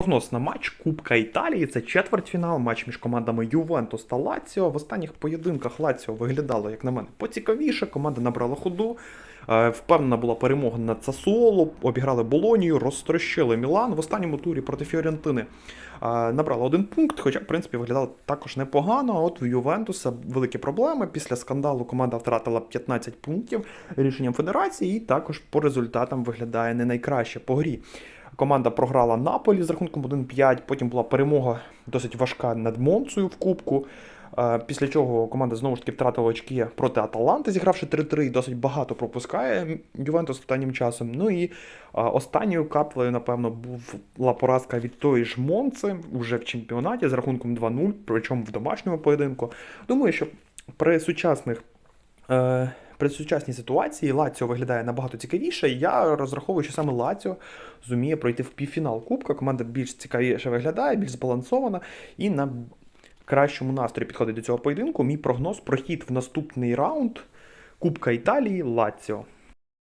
Прогноз на матч Кубка Італії. Це четвертьфінал, матч між командами Ювентус та Лаціо. В останніх поєдинках Лаціо виглядало, як на мене, поцікавіше. Команда набрала ходу. Е, Впевнена була перемога над Сасуоло, обіграли Болонію, розтрощили Мілан в останньому турі проти Фіорентини. е, Набрала один пункт, хоча, в принципі, виглядало також непогано. А От в Ювентуса великі проблеми. Після скандалу команда втратила 15 пунктів рішенням федерації, і також по результатам виглядає не найкраще по грі. Команда програла Наполі з рахунком 1-5, потім була перемога досить важка над Монцею в Кубку. Е, Після чого команда знову ж таки втратила очки проти Аталанти, зігравши 3-3, досить багато пропускає Ювентус останнім часом. Ну і е, останньою каплею, напевно, була поразка від тої ж Монци вже в чемпіонаті з рахунком 2-0, причому в домашньому поєдинку. Думаю, що при сучасних. При сучасній ситуації Лаціо виглядає набагато цікавіше. і Я розраховую, що саме Лаціо зуміє пройти в півфінал Кубка. Команда більш цікавіше виглядає, більш збалансована і на кращому настрої підходить до цього поєдинку. Мій прогноз прохід в наступний раунд Кубка Італії Лаціо.